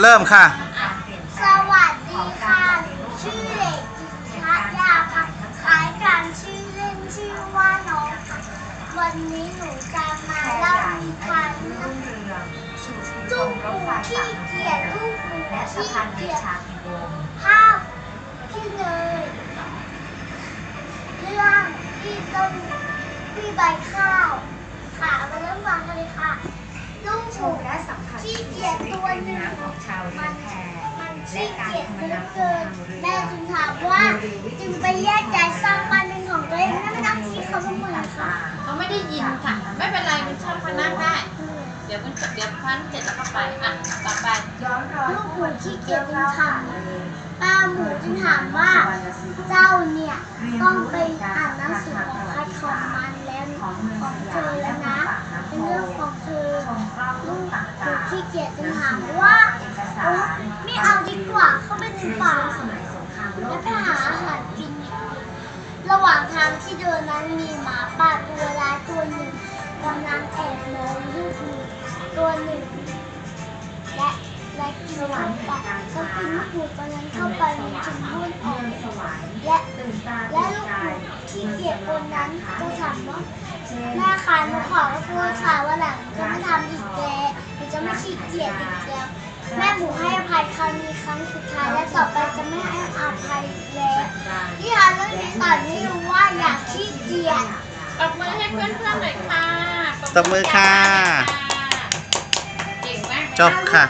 เริ่มค่ะ สวัสดีค่ะ ชื่อเด็กหญิงพัยาค่ะขายการชื่อเล่นชื่อว่าน้องค่ะ วันนี้หนูจะมาเล่านิทานเรื่องลูกหมูขี้เกียจลูกหมูและสะขี้พานเดเกียจชาพิวงภาพพี่เนยเรื่องพี่ต้นพี่ใบข้าว ค่ะมาเริ่มฟังกันเลยค่ะ ลูกหชมูมและสัมผัสขี้เกียจ และขี้การเกียจคเหมลือนาคเกิมนทางเรือแม่จึงถามว่าจึงไปแยกย้ายสร้างบ้านเป็นของตัวเองไม่ต้องคิดเขาเป็นเหมือนค่ะเขาไม่ได้ยินค่ะ ไม่เป็นไรมันชอบพนักได้เดี๋ยวมันเดี๋ยวพันเสร็จแล้วก็ไปอะต่อไปย้อนรอยลูกหมูขี้เกียจจึงถามป้าหมูจึงถามว่าเจ้าเนี่ยต้องไปอ่านหนังสือ ขี้เกียจจึงถามว่าโอ๊รยไม่เอาดีกว่าเข้าไปในป่าแล้วไปหาอาหารกิน ระหว่างทางที่เดินนั้นมีหมาป่าตัวร้ายตัวหนึ่งกำลังแอบมองลูกหมูตัวหนึ่ง และและกินเข้าไปก็กินลูกหมูตัวนั้นเข้าไปมันจึงรุ่นออกและและลูกหมูที่เกียจคนนั้นจะถามว่าแม่คะหนูขอโทษค่ะว่าหลังจะไม่ทำอีกแล้ว จะไม่ขี้เกียจอีกแล้ว แม่หมูให้อภัยครั้งนี้ครั้งสุดท้ายและต่อไปจะไม่ให้อภัยอีกแล้วที่ทานเรื่องนี้สอนให้รู้ว่าอย่าขี้เกียจตบมือให้เพื่อนๆหน่อยค่ะตบมือค่ะ เก่งมากเลยจบค่ะ